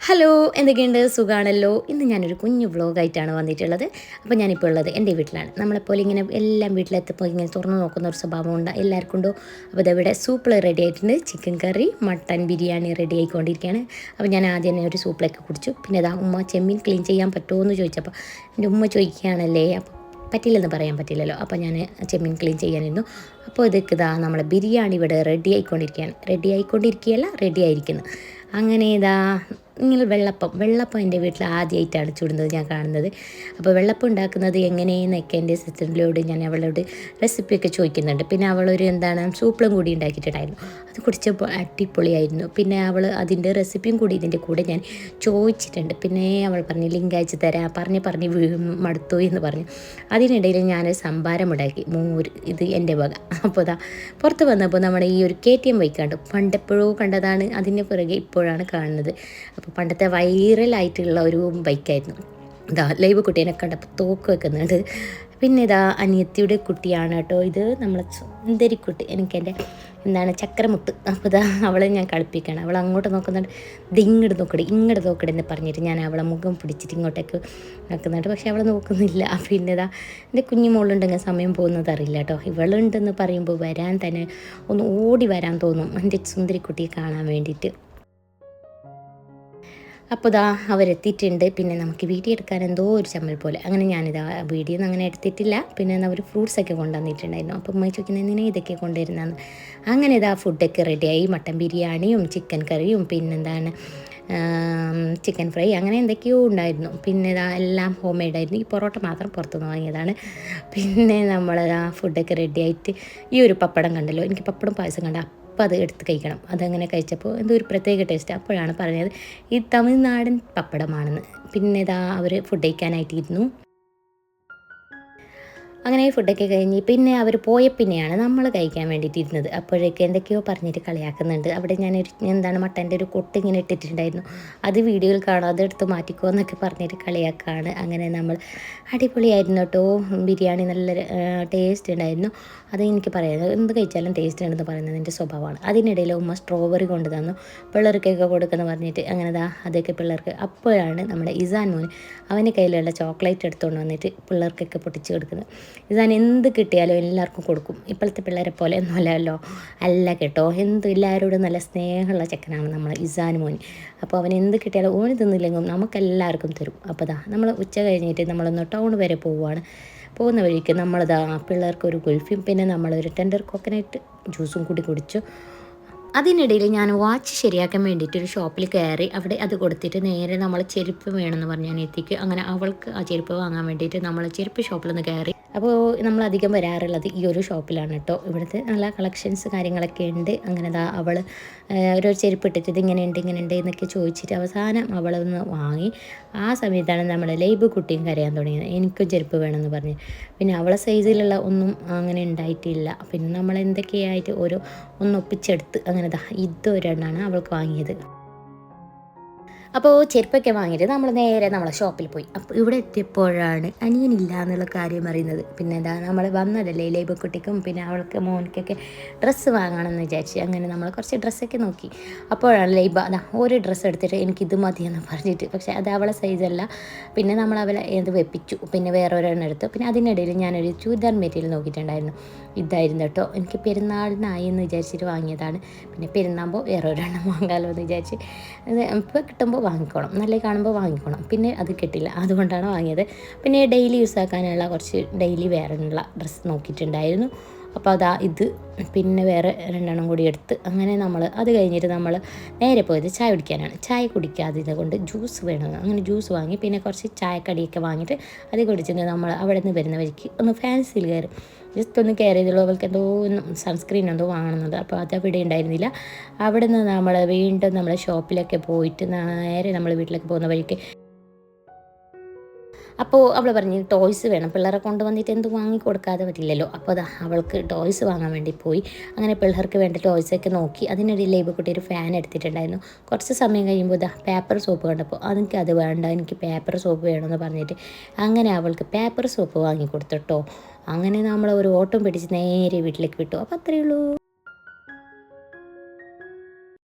Hello എന്തൊക്കെയുണ്ട്? സുഖാണല്ലോ. ഇന്ന് ഞാനൊരു കുഞ്ഞു വ്ളോഗായിട്ടാണ് വന്നിട്ടുള്ളത്. അപ്പോൾ ഞാനിപ്പോൾ ഉള്ളത് എന്റെ വീട്ടിലാണ്. നമ്മളെപ്പോലെ ഇങ്ങനെ എല്ലാം വീട്ടിലെത്തപ്പോൾ ഇങ്ങനെ തുറന്നു നോക്കുന്ന ഒരു സ്വഭാവമുണ്ട്. എല്ലാവർക്കും ഉണ്ടോ? അപ്പോൾ ഇതവിടെ സൂപ്പിൾ റെഡി ആയിട്ടുണ്ട്. Chicken curry mutton biryani ready ആയിക്കൊണ്ടിരിക്കുകയാണ്. അപ്പോൾ ഞാൻ ആദ്യം തന്നെ ഒരു സൂപ്പിളൊക്കെ കുടിച്ചു. പിന്നെ അതാ ഉമ്മ ചെമ്മീൻ ക്ലീൻ ചെയ്യാൻ പറ്റുമോ എന്ന് ചോദിച്ചപ്പോൾ എന്റെ ഉമ്മ ചോദിക്കുകയാണല്ലേ? പറ്റില്ലെന്ന് പറയാൻ പറ്റില്ലല്ലോ. അപ്പോൾ ഞാൻ ചെമ്മീൻ ക്ലീൻ ചെയ്യാനിരുന്നു. അപ്പോൾ ഇതൊക്കെ ഇതാ നമ്മളെ ബിരിയാണി ഇവിടെ റെഡി ആയിക്കൊണ്ടിരിക്കുകയാണ്. റെഡി ആയിക്കൊണ്ടിരിക്കുകയല്ല റെഡി ആയിരിക്കുന്നു. അങ്ങനെ ഇതാ ഇങ്ങനെ വെള്ളപ്പം വെള്ളപ്പം എന്റെ വീട്ടിൽ ആദ്യമായിട്ടാണ് ചൂടുന്നത് ഞാൻ കാണുന്നത്. അപ്പോൾ വെള്ളപ്പം ഉണ്ടാക്കുന്നത് എങ്ങനെയെന്നൊക്കെ എന്റെ സിസ്റ്ററിനോട് ഞാൻ അവളോട് റെസിപ്പിയൊക്കെ ചോദിക്കുന്നുണ്ട്. പിന്നെ അവളൊരു എന്താണ് സൂപ്പിളും കൂടി ഉണ്ടാക്കിയിട്ടുണ്ടായിരുന്നു. അത് കുടിച്ചപ്പോൾ അടിപൊളിയായിരുന്നു. പിന്നെ അവൾ അതിന്റെ റെസിപ്പിയും കൂടി ഇതിന്റെ കൂടെ ഞാൻ ചോദിച്ചിട്ടുണ്ട്. പിന്നെ അവൾ പറഞ്ഞു ലിങ്ക് അയച്ച് തരാം. പറഞ്ഞ് പറഞ്ഞ് മടുത്തു എന്ന് പറഞ്ഞു. അതിനിടയിൽ ഞാൻ സംഭാരം ഉണ്ടാക്കി. മൂര് ഇത് എന്റെ വക. അപ്പോൾ അതാ പുറത്ത് വന്നപ്പോൾ നമ്മുടെ ഈ ഒരു കെ ടി എം ബൈക്ക് കണ്ടു. പണ്ടെപ്പോഴോ കണ്ടതാണ് അതിന്റെ പുറകെ ഇപ്പോഴാണ് കാണുന്നത്. അപ്പോൾ പണ്ടത്തെ വൈറലായിട്ടുള്ള ഒരു ബൈക്കായിരുന്നു. ഇതാ ലൈവ് കുട്ടീനെ കണ്ടപ്പോൾ തോക്ക് വെക്കുന്നുണ്ട്. പിന്നെ ഇതാ അനിയത്തിയുടെ കുട്ടിയാണ് കേട്ടോ ഇത്. നമ്മളെ എനിക്ക് എന്റെ എന്താണ് ചക്രമുട്ട് അപ്പോൾ ഇതാ അവളെ ഞാൻ കളിപ്പിക്കുകയാണ്. അവൾ അങ്ങോട്ട് നോക്കുന്നുണ്ട്. ഇത് ഇങ്ങോട്ട് നോക്കടി ഇങ്ങോട്ട് നോക്കടി എന്ന് പറഞ്ഞിട്ട് ഞാൻ അവളെ മുഖം പിടിച്ചിട്ട് ഇങ്ങോട്ടേക്ക് നോക്കുന്നുണ്ട് പക്ഷേ അവളെ നോക്കുന്നില്ല. പിന്നെ ഇതാ എന്റെ കുഞ്ഞു മോളുണ്ടെങ്കിൽ സമയം പോകുന്നത് അറിയില്ല കേട്ടോ. ഇവളുണ്ടെന്ന് പറയുമ്പോൾ വരാൻ തന്നെ ഒന്ന് ഓടി വരാൻ തോന്നും. എന്റെ സുന്ദരിക്കുട്ടിയെ കാണാൻ വേണ്ടിയിട്ട്. അപ്പോൾ ഇതാ അവരെത്തിയിട്ടുണ്ട്. പിന്നെ നമുക്ക് വീഡിയോ എടുക്കാൻ എന്തോ ഒരു ചമ്മൽ പോലെ. അങ്ങനെ ഞാനിതാ വീഡിയോ ഒന്നും അങ്ങനെ എടുത്തിട്ടില്ല. പിന്നെ അവർ ഫ്രൂട്ട്സൊക്കെ കൊണ്ടുവന്നിട്ടുണ്ടായിരുന്നു. അപ്പോൾ ഉമ്മ ചോദിക്കുന്നത് എന്തിനാ ഇതൊക്കെ കൊണ്ടുവരുന്നതെന്ന് അങ്ങനെ ഇതാ ഫുഡൊക്കെ റെഡിയായി മട്ടൻ ബിരിയാണിയും ചിക്കൻ കറിയും പിന്നെന്താണ് ചിക്കൻ ഫ്രൈ അങ്ങനെ എന്തൊക്കെയോ ഉണ്ടായിരുന്നു. പിന്നെ ഇതാ എല്ലാം ഹോം മെയ്ഡായിരുന്നു ഈ പൊറോട്ട മാത്രം പുറത്തുനിന്ന് വാങ്ങിയതാണ്. പിന്നെ നമ്മൾ ആ ഫുഡൊക്കെ റെഡിയായിട്ട് ഈ ഒരു പപ്പടം കണ്ടല്ലോ. എനിക്ക് പപ്പടം പായസം കണ്ട അപ്പം അത് എടുത്ത് കഴിക്കണം. അതങ്ങനെ കഴിച്ചപ്പോൾ എന്തോ ഒരു പ്രത്യേക ടേസ്റ്റ് അപ്പോഴാണ് പറഞ്ഞത്. ഈ തമിഴ്നാടൻ പപ്പടമാണെന്ന്. പിന്നെ ഇതാ അവർ ഫുഡ് കഴിക്കാനായിട്ടിരുന്നു. അങ്ങനെ ഫുഡൊക്കെ കഴിഞ്ഞ് പിന്നെ അവർ പോയ പിന്നെയാണ് നമ്മൾ കഴിക്കാൻ വേണ്ടിയിട്ട് ഇരുന്നത് അപ്പോഴേക്ക് എന്തൊക്കെയോ പറഞ്ഞിട്ട് കളിയാക്കുന്നുണ്ട്. അവിടെ ഞാനൊരു എന്താണ് മട്ടന്റെ ഒരു കൊട്ട് ഇങ്ങനെ ഇട്ടിട്ടുണ്ടായിരുന്നു. അത് വീഡിയോയിൽ കാണാം. അതെടുത്ത് മാറ്റിക്കോ എന്നൊക്കെ പറഞ്ഞിട്ട് കളിയാക്കാണ്. അങ്ങനെ നമ്മൾ അടിപൊളിയായിരുന്നു കേട്ടോ. ബിരിയാണി നല്ല ടേസ്റ്റ് ഉണ്ടായിരുന്നു. അത് എനിക്ക് പറയാം എന്ത് കഴിച്ചാലും ടേസ്റ്റ് ഉണ്ടെന്ന് പറയുന്നത് എന്റെ സ്വഭാവമാണ്. അതിനിടയിൽ ഉമ്മ സ്ട്രോബെറി കൊണ്ട് തന്നു. പിള്ളേർക്കൊക്കെ കൊടുക്കുന്നു പറഞ്ഞിട്ട് അങ്ങനെ ദാ അതൊക്കെ പിള്ളേർക്ക് അപ്പോഴാണ് നമ്മുടെ ഇസാൻ മോൻ അവന്റെ കയ്യിലുള്ള ചോക്ലേറ്റ് എടുത്തുകൊണ്ട് വന്നിട്ട് പിള്ളേർക്കൊക്കെ പൊട്ടിച്ച് കൊടുക്കുന്നത്. ഇസാൻ എന്ത് കിട്ടിയാലും എല്ലാവർക്കും കൊടുക്കും. ഇപ്പോഴത്തെ പിള്ളേരെ പോലെ ഒന്നുമല്ലല്ലോ അല്ല കേട്ടോ. എന്ത് എല്ലാവരോടും നല്ല സ്നേഹമുള്ള ചെക്കനാണ് നമ്മൾ ഇസാൻ മോൻ. അപ്പോൾ അവൻ എന്ത് കിട്ടിയാലും ഓന് തിന്നില്ലെങ്കിലും നമുക്കെല്ലാവർക്കും തരും. അപ്പോൾ ദാ നമ്മൾ ഉച്ച കഴിഞ്ഞിട്ട് നമ്മളൊന്ന് ടൗൺ വരെ പോവുകയാണ് പോകുന്ന വഴിക്ക് നമ്മളിതാ പിള്ളേർക്ക് ഒരു ഗുൽഫിയും പിന്നെ നമ്മളൊരു ടെൻഡർ കോക്കനട്ട് ജ്യൂസും കൂടി കുടിച്ചു. അതിനിടയിൽ ഞാൻ വാച്ച് ശരിയാക്കാൻ വേണ്ടിയിട്ട് ഒരു ഷോപ്പിൽ കയറി അവിടെ അത് കൊടുത്തിട്ട് നേരെ നമ്മൾ ചെരുപ്പ് വേണമെന്ന് പറഞ്ഞ് ഞാൻ എത്തിക്ക്. അങ്ങനെ അവൾക്ക് ആ ചെരുപ്പ് വാങ്ങാൻ വേണ്ടിയിട്ട് നമ്മൾ ചെരുപ്പ് ഷോപ്പിൽ നിന്ന് കയറി. അപ്പോൾ നമ്മൾ അധികം വരാറുള്ളത് ഈ ഒരു ഷോപ്പിലാണ് കേട്ടോ ഇവിടുത്തെ നല്ല കളക്ഷൻസ് കാര്യങ്ങളൊക്കെ ഉണ്ട്. അങ്ങനെ ദാ അവൾ ഒരു ചെരുപ്പ് ഇട്ടിട്ട് ഇത് ഇങ്ങനെ ഉണ്ട് ഇങ്ങനെ ഉണ്ട് എന്നൊക്കെ ചോദിച്ചിട്ട് അവസാനം അവളൊന്ന് വാങ്ങി. ആ സമയത്താണ് നമ്മൾ ലൈബ് കുട്ടിയും കരയാൻ തുടങ്ങിയത്. എനിക്കും ചെരുപ്പ് വേണമെന്ന് പറഞ്ഞ്. പിന്നെ അവളെ സൈസിലുള്ള ഒന്നും അങ്ങനെ ഉണ്ടായിട്ടില്ല. പിന്നെ നമ്മൾ എന്തൊക്കെയായിട്ട് ഓരോ ഒന്ന് ഒപ്പിച്ചെടുത്ത് അങ്ങനെ ദാ ഇതൊരെണ്ണമാണ് അവൾക്ക് വാങ്ങിയത്. അപ്പോൾ ചെരുപ്പൊക്കെ വാങ്ങിയിട്ട് നമ്മൾ നേരെ നമ്മളെ ഷോപ്പിൽ പോയി. അപ്പോൾ ഇവിടെ എത്തിയപ്പോഴാണ് അനിയനില്ല എന്നുള്ള കാര്യം അറിയുന്നത്. പിന്നെ എന്താ നമ്മൾ വന്നതല്ലേ ലേബക്കുട്ടിക്കും പിന്നെ അവൾക്ക് മോനിക്കൊക്കെ ഡ്രസ്സ് വാങ്ങണമെന്ന് വിചാരിച്ച് അങ്ങനെ നമ്മൾ കുറച്ച് ഡ്രസ്സൊക്കെ നോക്കി. അപ്പോഴാണ് ലൈബ അതാ ഒരു ഡ്രസ്സ് എടുത്തിട്ട് എനിക്ക് ഇത് മതിയെന്ന് പറഞ്ഞിട്ട്. പക്ഷേ അത് അവളെ സൈസല്ല പിന്നെ നമ്മൾ അവളെ ഏത് വെപ്പിച്ചു. പിന്നെ വേറെ ഒരെണ്ണം എടുത്തു. പിന്നെ അതിനിടയിൽ ഞാനൊരു ചൂരിദാർ മെറ്റീരിയൽ നോക്കിയിട്ടുണ്ടായിരുന്നു. ഇതായിരുന്നു കേട്ടോ എനിക്ക് പെരുന്നാളിനായി എന്ന് വിചാരിച്ചിട്ട് വാങ്ങിയതാണ്. പിന്നെ പെരുന്നാകുമ്പോൾ വേറെ ഒരെണ്ണം വാങ്ങാമല്ലോ എന്ന് വിചാരിച്ച് ഇപ്പോൾ കിട്ടുമ്പോൾ വാങ്ങിക്കോണം. നല്ല കാണുമ്പോൾ വാങ്ങിക്കോണം. പിന്നെ അത് കിട്ടില്ല. അതുകൊണ്ടാണ് വാങ്ങിയത്. പിന്നെ ഡെയിലി യൂസ് ആക്കാനുള്ള കുറച്ച് ഡെയിലി വേറെയുള്ള ഡ്രസ്സ് നോക്കിയിട്ടുണ്ടായിരുന്നു. അപ്പോൾ അതാ ഇത്. പിന്നെ വേറെ രണ്ടെണ്ണം കൂടി എടുത്ത് അങ്ങനെ നമ്മൾ അത് കഴിഞ്ഞിട്ട് നമ്മൾ നേരെ പോയത് ചായ കുടിക്കാനാണ്. ചായ കുടിക്കാതെ കൊണ്ട് ജ്യൂസ് വേണം. അങ്ങനെ ജ്യൂസ് വാങ്ങി പിന്നെ കുറച്ച് ചായക്കടിയൊക്കെ വാങ്ങിയിട്ട് അത് കുടിച്ചിട്ട് നമ്മൾ അവിടെ നിന്ന് വരുന്ന വഴിക്ക് ഒന്ന് ഫാൻസിയിൽ കയറി. ജസ്റ്റ് ഒന്ന് കയറി ചെയ്തുള്ളൂ അവൾക്ക് എന്തോ സൺസ്ക്രീൻ എന്തോ വാങ്ങണമെന്നുണ്ട് അപ്പോൾ അത് അവിടെ ഉണ്ടായിരുന്നില്ല. അവിടെ നിന്ന് നമ്മൾ വീണ്ടും നമ്മൾ ഷോപ്പിലൊക്കെ പോയിട്ട് നേരെ നമ്മൾ വീട്ടിലേക്ക് പോകുന്ന വഴിക്ക് അപ്പോൾ അവൾ പറഞ്ഞു ടോയ്സ് വേണം. പിള്ളേരെ കൊണ്ടുവന്നിട്ട് എന്ത് വാങ്ങി കൊടുക്കാതെ പറ്റില്ലല്ലോ. അപ്പോൾ അതാ അവൾക്ക് ടോയ്സ് വാങ്ങാൻ വേണ്ടി പോയി. അങ്ങനെ പിള്ളേർക്ക് വേണ്ട ടോയ്സൊക്കെ നോക്കി അതിനിടയിൽ ലൈബ് കുട്ടി ഒരു ഫാൻ എടുത്തിട്ടുണ്ടായിരുന്നു. കുറച്ച് സമയം കഴിയുമ്പോൾ ഇതാ പേപ്പർ സോപ്പ് കണ്ടപ്പോൾ അതെനിക്ക് അത് വേണ്ട എനിക്ക് പേപ്പർ സോപ്പ് വേണമെന്ന് പറഞ്ഞിട്ട്. അങ്ങനെ അവൾക്ക് പേപ്പർ സോപ്പ് വാങ്ങി കൊടുത്തിട്ടോ അങ്ങനെ നമ്മൾ ഒരു ഓട്ടം പിടിച്ച് നേരെ വീട്ടിലേക്ക് വിട്ടു. അപ്പോൾ അത്രയേ ഉള്ളൂ.